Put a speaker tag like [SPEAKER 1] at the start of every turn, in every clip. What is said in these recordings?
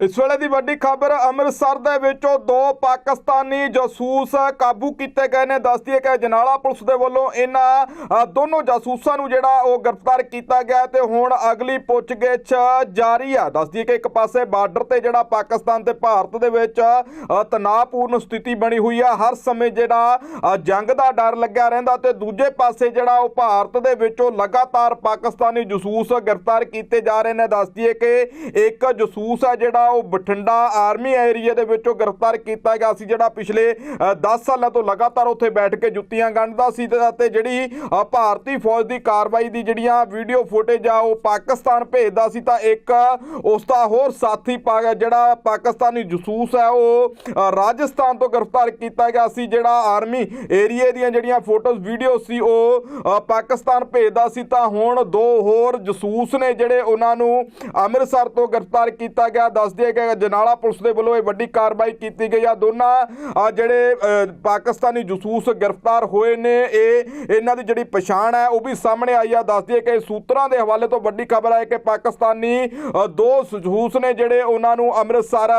[SPEAKER 1] ਇਸ ਵੇਲੇ ਦੀ ਵੱਡੀ ਖਬਰ ਅੰਮ੍ਰਿਤਸਰ ਦੇ ਵਿੱਚੋਂ ਦੋ ਪਾਕਿਸਤਾਨੀ ਜਾਸੂਸ ਕਾਬੂ ਕੀਤੇ ਗਏ ਨੇ। ਦੱਸਦੀ ਕਿ ਜਨਾਲਾ ਪੁਲਿਸ ਦੇ ਵੱਲੋਂ ਇਹਨਾਂ ਦੋਨੋਂ ਜਾਸੂਸਾਂ ਨੂੰ ਜਿਹੜਾ ਉਹ ਗ੍ਰਿਫਤਾਰ ਕੀਤਾ ਗਿਆ ਤੇ ਹੁਣ ਅਗਲੀ ਪੁੱਛਗਿੱਛ ਜਾਰੀ ਆ। ਦੱਸਦੀ ਕਿ ਇੱਕ ਪਾਸੇ ਬਾਰਡਰ ਤੇ ਜਿਹੜਾ ਪਾਕਿਸਤਾਨ ਤੇ ਭਾਰਤ ਦੇ ਵਿੱਚ ਤਣਾਅਪੂਰਨ ਸਥਿਤੀ ਬਣੀ ਹੋਈ ਆ। ਹਰ ਸਮੇਂ ਜਿਹੜਾ ਜੰਗ ਦਾ ਡਰ ਲੱਗਿਆ ਰਹਿੰਦਾ ਤੇ ਦੂਜੇ ਪਾਸੇ ਜਿਹੜਾ ਉਹ ਭਾਰਤ ਦੇ ਵਿੱਚੋਂ ਲਗਾਤਾਰ ਪਾਕਿਸਤਾਨੀ ਜਾਸੂਸ ਗ੍ਰਿਫਤਾਰ ਕੀਤੇ ਜਾ ਰਹੇ ਨੇ। ਦੱਸਦੀ ਹੈ ਕਿ ਇੱਕ ਜਾਸੂਸ ਹੈ ਜਿਹੜਾ ਉਹ ਬਠਿੰਡਾ ਆਰਮੀ ਏਰੀਆ ਦੇ ਵਿੱਚੋਂ ਗ੍ਰਿਫਤਾਰ ਕੀਤਾ ਗਿਆ ਸੀ, ਜਿਹੜਾ ਪਿਛਲੇ 10 ਸਾਲਾਂ ਤੋਂ ਲਗਾਤਾਰ ਉੱਥੇ ਬੈਠ ਕੇ ਜੁੱਤੀਆਂ ਗੰਢਦਾ ਸੀ ਤੇ ਅਤੇ ਜਿਹੜੀ ਭਾਰਤੀ ਫੌਜ ਦੀ ਕਾਰਵਾਈ ਦੀ ਜਿਹੜੀਆਂ ਵੀਡੀਓ ਫੁਟੇਜ ਆ, ਉਹ ਪਾਕਿਸਤਾਨ ਭੇਜਦਾ ਸੀ, ਤਾਂ ਇੱਕ, ਉਸ ਦਾ ਹੋਰ ਸਾਥੀ ਜਿਹੜਾ ਪਾਕਿਸਤਾਨੀ ਜਸੂਸ ਹੈ, ਉਹ ਰਾਜਸਥਾਨ ਤੋਂ ਗ੍ਰਿਫਤਾਰ ਕੀਤਾ ਗਿਆ ਸੀ, ਜਿਹੜਾ ਆਰਮੀ ਏਰੀਆ ਦੀਆਂ ਜਿਹੜੀਆਂ ਫੋਟੋਜ਼, ਵੀਡੀਓ ਸੀ, ਉਹ ਪਾਕਿਸਤਾਨ ਭੇਜਦਾ ਸੀ, ਤਾਂ ਹੁਣ ਦੋ ਹੋਰ ਜਸੂਸ ਨੇ ਜਿਹੜੇ ਉਹਨਾਂ ਨੂੰ ਅੰਮ੍ਰਿਤਸਰ ਤੋਂ ਗ੍ਰਿਫਤਾਰ ਕੀਤਾ ਗਿਆ ਦੱਸ ਦੱਸਦੇ ਕਿ ਜਨਾਲਾ ਪੁਲਿਸ ਦੇ ਵੱਲੋਂ ਇਹ ਵੱਡੀ ਕਾਰਵਾਈ ਕੀਤੀ ਗਈ ਆ, ਦੋਨਾਂ ਜਿਹੜੇ ਪਾਕਿਸਤਾਨੀ ਜਸੂਸ ਗ੍ਰਿਫਤਾਰ ਹੋਏ ਨੇ, ਇਹ ਇਹਨਾਂ ਦੀ ਜਿਹੜੀ ਪਛਾਣ ਹੈ, ਉਹ ਵੀ ਸਾਹਮਣੇ ਆਈ ਆ। ਦੱਸਦੀ ਹੈ ਕਿ ਸੂਤਰਾਂ ਦੇ ਹਵਾਲੇ ਤੋਂ ਵੱਡੀ ਖਬਰ ਹੈ ਕਿ ਪਾਕਿਸਤਾਨੀ ਦੋ ਜਾਸੂਸ ਨੇ ਜਿਹੜੇ ਉਹਨਾਂ ਨੂੰ ਅੰਮ੍ਰਿਤਸਰ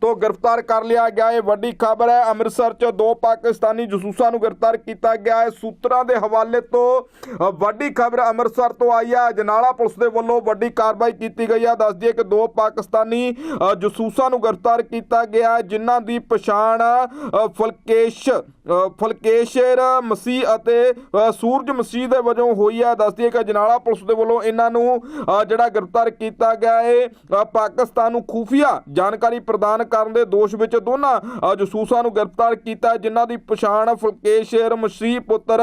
[SPEAKER 1] ਤੋਂ ਗ੍ਰਿਫਤਾਰ ਕਰ ਲਿਆ ਗਿਆ। ਇਹ ਵੱਡੀ ਖਬਰ ਹੈ, ਅੰਮ੍ਰਿਤਸਰ 'ਚ ਦੋ ਪਾਕਿਸਤਾਨੀ ਜਸੂਸਾਂ ਨੂੰ ਗ੍ਰਿਫਤਾਰ ਕੀਤਾ ਗਿਆ। ਹੈ ਸੂਤਰਾਂ ਦੇ ਹਵਾਲੇ ਤੋਂ ਵੱਡੀ ਖਬਰ ਅੰਮ੍ਰਿਤਸਰ ਤੋਂ ਆਈ ਹੈ ਜਨਾਲਾ ਪੁਲਿਸ ਦੇ ਵੱਲੋਂ ਵੱਡੀ ਕਾਰਵਾਈ ਕੀਤੀ ਗਈ ਹੈ ਦੱਸਦੀ ਹੈ ਕਿ ਦੋ ਪਾਕਿਸਤਾਨੀ ਜਸੂਸਾਂ ਨੂੰ ਗ੍ਰਿਫਤਾਰ ਕੀਤਾ ਗਿਆ ਜਿਨ੍ਹਾਂ ਦੀ ਪਛਾਣ ਅ, ਫਲਕੇਸ਼ ਫਲਕੇਸ਼ਰ ਮਸੀਹ ਅਤੇ ਸੂਰਜ ਮਸੀਹ ਦੇ ਵਜੋਂ ਹੋਈ ਹੈ। ਦੱਸਦੀ ਹੈ ਕਿ ਜਨਾਲਾ ਪੁਲਿਸ ਦੇ ਵੱਲੋਂ ਇਹਨਾਂ ਨੂੰ ਜਿਹੜਾ ਗ੍ਰਿਫਤਾਰ ਕੀਤਾ ਗਿਆ ਹੈ ਪਾਕਿਸਤਾਨ ਨੂੰ ਖੂਫੀਆ ਜਾਣਕਾਰੀ ਪ੍ਰਦਾਨ ਕਰਨ ਦੇ ਦੋਸ਼ ਵਿੱਚ ਦੋਨਾਂ ਜਸੂਸਾਂ ਨੂੰ ਗ੍ਰਿਫਤਾਰ ਕੀਤਾ ਜਿਨ੍ਹਾਂ ਦੀ ਪਛਾਣ ਫਲਕੇਸ਼ਰ ਮਸੀਹ ਪੁੱਤਰ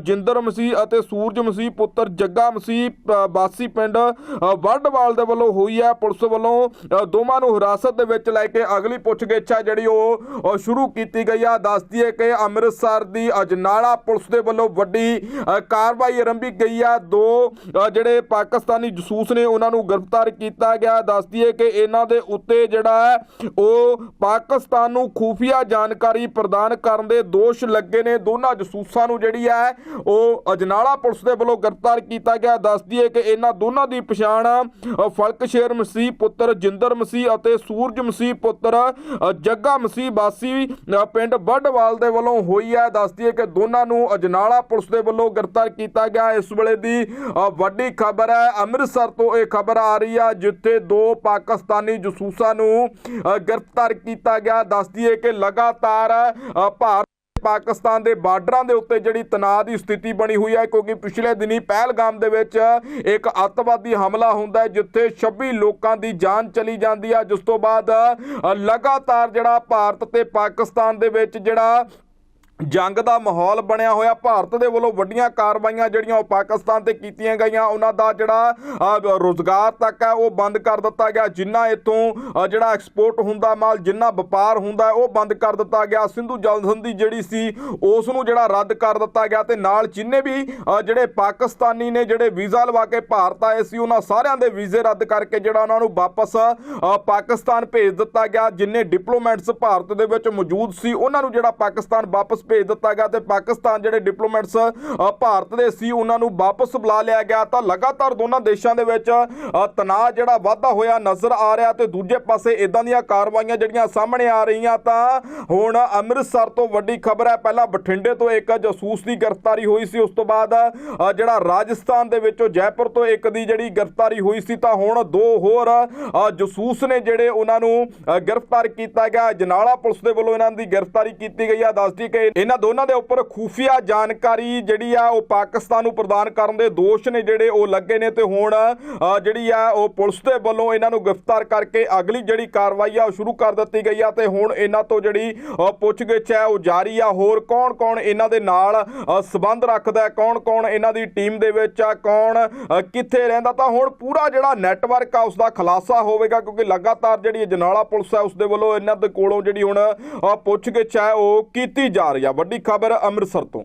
[SPEAKER 1] ਜਿੰਦਰ ਮਸੀਹ ਅਤੇ ਸੂਰਜ ਮਸੀਹ ਪੁੱਤਰ ਜੱਗਾ ਮਸੀਹ ਬਾਸੀ ਪਿੰਡ ਅ, ਵਰਡਵਾਲ ਦੇ ਵੱਲੋਂ ਹੋਈ ਹੈ। ਪੁਲਿਸ ਵੱਲੋਂ ਦੋ ਦੋਵਾਂ ਨੂੰ ਹਿਰਾਸਤ ਦੇ ਵਿੱਚ ਲੈ ਕੇ ਅਗਲੀ ਪੁੱਛਗਿੱਛ ਹੈ ਜਿਹੜੀ ਉਹ ਸ਼ੁਰੂ ਕੀਤੀ ਗਈ ਆ। ਦੱਸਦੀ ਹੈ ਕਿ ਅੰਮ੍ਰਿਤਸਰ ਦੀ ਅਜਨਾਲਾ ਪੁਲਿਸ ਦੇ ਵੱਲੋਂ ਵੱਡੀ ਕਾਰਵਾਈ ਆਰੰਭੀ ਗਈ ਆ। ਦੋ ਜਿਹੜੇ ਪਾਕਿਸਤਾਨੀ ਜਸੂਸ ਨੇ ਉਹਨਾਂ ਨੂੰ ਗ੍ਰਿਫਤਾਰ ਕੀਤਾ ਗਿਆ। ਦੱਸਦੀ ਹੈ ਕਿ ਇਹਨਾਂ ਦੇ ਉੱਤੇ ਜਿਹੜਾ ਉਹ ਪਾਕਿਸਤਾਨ ਨੂੰ ਖੂਫੀਆ ਜਾਣਕਾਰੀ ਪ੍ਰਦਾਨ ਕਰਨ ਦੇ ਦੋਸ਼ ਲੱਗੇ ਨੇ। ਦੋਨਾਂ ਜਸੂਸਾਂ ਨੂੰ ਜਿਹੜੀ ਹੈ ਉਹ ਅਜਨਾਲਾ ਪੁਲਿਸ ਦੇ ਵੱਲੋਂ ਗ੍ਰਿਫਤਾਰ ਕੀਤਾ ਗਿਆ। ਦੱਸਦੀ ਹੈ ਕਿ ਇਹਨਾਂ ਦੋਨਾਂ ਦੀ ਪਛਾਣ ਅ, ਫਲਕਸ਼ੇਰ ਮਸੀਹ ਪੁੱਤਰ ਜਿੰਦਰ ਮਸੀਹ ਅਤੇ ਸੂਰਜ ਮਸੀਹ ਪੁੱਤਰ ਜੱਗਾ ਮਸੀਹ ਬਾਸੀ ਪਿੰਡ ਬੱਡਵਾਲ ਦੇ ਵੱਲੋਂ ਹੋਈ ਹੈ। ਦੱਸਦੀ ਹੈ ਕਿ ਦੋਨਾਂ ਨੂੰ ਅਜਨਾਲਾ ਪੁਲਿਸ ਦੇ ਵੱਲੋਂ ਗ੍ਰਿਫਤਾਰ ਕੀਤਾ ਗਿਆ। ਇਸ ਵੇਲੇ ਦੀ ਵੱਡੀ ਖਬਰ ਹੈ, ਅੰਮ੍ਰਿਤਸਰ ਤੋਂ ਇਹ ਖਬਰ ਆ ਰਹੀ ਹੈ, ਜਿੱਥੇ ਦੋ ਪਾਕਿਸਤਾਨੀ ਜਸੂਸਾਂ ਨੂੰ ਗ੍ਰਿਫਤਾਰ ਕੀਤਾ ਗਿਆ। ਦੱਸਦੀ ਹੈ ਕਿ ਲਗਾਤਾਰ ਭਾਰਤ ਪਾਕਿਸਤਾਨ ਦੇ ਬਾਰਡਰਾਂ ਦੇ ਉੱਤੇ ਜਿਹੜੀ ਤਣਾਅ ਦੀ ਸਥਿਤੀ ਬਣੀ ਹੋਈ ਹੈ, ਕਿਉਂਕਿ ਪਿਛਲੇ ਦਿਨੀ ਪਹਿਲਗਾਮ ਦੇ ਵਿੱਚ ਇੱਕ ਅੱਤਵਾਦੀ ਹਮਲਾ ਹੁੰਦਾ ਹੈ, ਜਿੱਥੇ 26 ਲੋਕਾਂ ਦੀ ਜਾਨ ਚਲੀ ਜਾਂਦੀ ਹੈ। ਜਿਸ ਤੋਂ ਬਾਅਦ ਲਗਾਤਾਰ ਜਿਹੜਾ ਭਾਰਤ ਤੇ ਪਾਕਿਸਤਾਨ ਦੇ ਵਿੱਚ ਜਿਹੜਾ ਜੰਗ ਦਾ ਮਾਹੌਲ ਬਣਿਆ ਹੋਇਆ। ਭਾਰਤ ਦੇ ਵੱਲੋਂ ਵੱਡੀਆਂ ਕਾਰਵਾਈਆਂ ਜਿਹੜੀਆਂ ਉਹ ਪਾਕਿਸਤਾਨ ਤੇ ਕੀਤੀਆਂ ਗਈਆਂ। ਉਹਨਾਂ ਦਾ ਜਿਹੜਾ ਅ, ਰੁਜ਼ਗਾਰ ਤੱਕ ਹੈ ਉਹ ਬੰਦ ਕਰ ਦਿੱਤਾ ਗਿਆ। ਜਿੰਨਾ ਇਥੋਂ ਜਿਹੜਾ ਐਕਸਪੋਰਟ ਹੁੰਦਾ ਮਾਲ ਜਿੰਨਾ ਵਪਾਰ ਹੁੰਦਾ ਉਹ ਬੰਦ ਕਰ ਦਿੱਤਾ ਗਿਆ। ਸਿੰਧੂ ਜਲ ਸੰਧੀ ਜਿਹੜੀ ਸੀ ਉਸ ਨੂੰ ਜਿਹੜਾ ਰੱਦ ਕਰ ਦਿੱਤਾ ਗਿਆ ਤੇ ਨਾਲ ਜਿੰਨੇ ਵੀ ਜਿਹੜੇ ਪਾਕਿਸਤਾਨੀ ਨੇ ਜਿਹੜੇ ਵੀਜ਼ਾ ਲਵਾ ਕੇ ਭਾਰਤ ਆਏ ਸੀ ਉਹਨਾਂ ਸਾਰਿਆਂ ਦੇ ਵੀਜ਼ੇ ਰੱਦ ਕਰਕੇ ਜਿਹੜਾ ਉਹਨਾਂ ਨੂੰ ਵਾਪਸ ਪਾਕਿਸਤਾਨ ਭੇਜ ਦਿੱਤਾ ਗਿਆ। ਜਿੰਨੇ ਡਿਪਲੋਮੈਟਸ ਭਾਰਤ ਦੇ ਵਿੱਚ ਮੌਜੂਦ ਸੀ ਉਹਨਾਂ ਨੂੰ ਜਿਹੜਾ ਪਾਕਿਸਤਾਨ ਵਾਪਸ ਭੇਜ ਦਿੱਤਾ ਗਿਆ ਤੇ ਪਾਕਿਸਤਾਨ ਜਿਹੜੇ ਡਿਪਲੋਮੈਟਸ ਭਾਰਤ ਦੇ ਸੀ ਉਹਨਾਂ ਨੂੰ ਵਾਪਸ ਬੁਲਾ ਲਿਆ ਗਿਆ। ਤਾਂ ਲਗਾਤਾਰ ਦੋਨਾਂ ਦੇਸ਼ਾਂ ਦੇ ਵਿੱਚ ਤਣਾਅ ਜਿਹੜਾ ਵਾਧਾ ਹੋਇਆ ਨਜ਼ਰ ਆ ਰਿਹਾ ਤੇ ਦੂਜੇ ਪਾਸੇ ਇਦਾਂ ਦੀਆਂ ਕਾਰਵਾਈਆਂ ਜਿਹੜੀਆਂ ਸਾਹਮਣੇ ਆ ਰਹੀਆਂ ਤਾਂ ਹੁਣ ਅੰਮ੍ਰਿਤਸਰ ਤੋਂ ਵੱਡੀ ਖਬਰ ਹੈ। ਪਹਿਲਾਂ ਬਠਿੰਡੇ ਤੋਂ ਇੱਕ ਜਾਸੂਸ ਦੀ ਗ੍ਰਿਫਤਾਰੀ ਹੋਈ ਸੀ ਉਸ ਤੋਂ ਬਾਅਦ ਜਿਹੜਾ ਰਾਜਸਥਾਨ ਦੇ ਵਿੱਚੋਂ ਜੈਪੁਰ ਤੋਂ ਇੱਕ ਦੀ ਜਿਹੜੀ ਗ੍ਰਿਫਤਾਰੀ ਹੋਈ ਸੀ ਤਾਂ ਹੁਣ ਦੋ ਹੋਰ ਅ, ਜਾਸੂਸ ਨੇ ਜਿਹੜੇ ਉਹਨਾਂ ਨੂੰ ਗ੍ਰਿਫਤਾਰ ਕੀਤਾ ਗਿਆ। ਜਨਾਲਾ ਪੁਲਿਸ ਦੇ ਵੱਲੋਂ ਇਹਨਾਂ ਦੀ ਗ੍ਰਿਫਤਾਰੀ ਕੀਤੀ ਗਈ ਆ ਦੱਸਦੀ ਕਿ ਇਹਨਾਂ ਦੋਨਾਂ ਦੇ ਉੱਪਰ ਖੂਫੀਆ ਜਾਣਕਾਰੀ ਜਿਹੜੀ ਆ ਉਹ ਪਾਕਿਸਤਾਨ ਨੂੰ ਪ੍ਰਦਾਨ ਕਰਨ ਦੇ ਦੋਸ਼ ਨੇ ਜਿਹੜੇ ਉਹ ਲੱਗੇ ਨੇ ਤੇ ਹੁਣ ਜਿਹੜੀ ਆ ਉਹ ਪੁਲਿਸ ਦੇ ਵੱਲੋਂ ਇਹਨਾਂ ਨੂੰ ਗ੍ਰਿਫਤਾਰ ਕਰਕੇ ਅਗਲੀ ਜਿਹੜੀ ਕਾਰਵਾਈ ਆ ਉਹ ਸ਼ੁਰੂ ਕਰ ਦਿੱਤੀ ਗਈ ਆ ਤੇ ਹੁਣ ਇਹਨਾਂ ਤੋਂ ਜਿਹੜੀ ਪੁੱਛਗਿੱਛ ਹੈ ਉਹ ਜਾਰੀ ਆ। ਹੋਰ ਕੌਣ-ਕੌਣ ਇਹਨਾਂ ਦੇ ਨਾਲ ਅ, ਸਬੰਧ ਰੱਖਦਾ ਕੌਣ-ਕੌਣ ਇਹਨਾਂ ਦੀ ਟੀਮ ਦੇ ਵਿੱਚ ਆ? ਕੌਣ ਕਿੱਥੇ ਰਹਿੰਦਾ? ਤਾਂ ਹੁਣ ਪੂਰਾ ਜਿਹੜਾ ਨੈਟਵਰਕ ਆ ਉਸ ਦਾ ਖੁਲਾਸਾ ਹੋਵੇਗਾ ਕਿਉਂਕਿ ਲਗਾਤਾਰ ਜਿਹੜੀ ਇਹ ਜਨਾਲਾ ਪੁਲਿਸ ਹੈ ਉਸ ਦੇ ਵੱਲੋਂ ਇਹਨਾਂ ਦੇ ਕੋਲੋਂ ਜਿਹੜੀ ਹੁਣ ਪੁੱਛਗਿੱਛ ਹੈ ਉਹ ਕੀਤੀ ਜਾ ਰਹੀ ਆ। ਵੱਡੀ ਖਬਰ ਅੰਮ੍ਰਿਤਸਰ ਤੋਂ।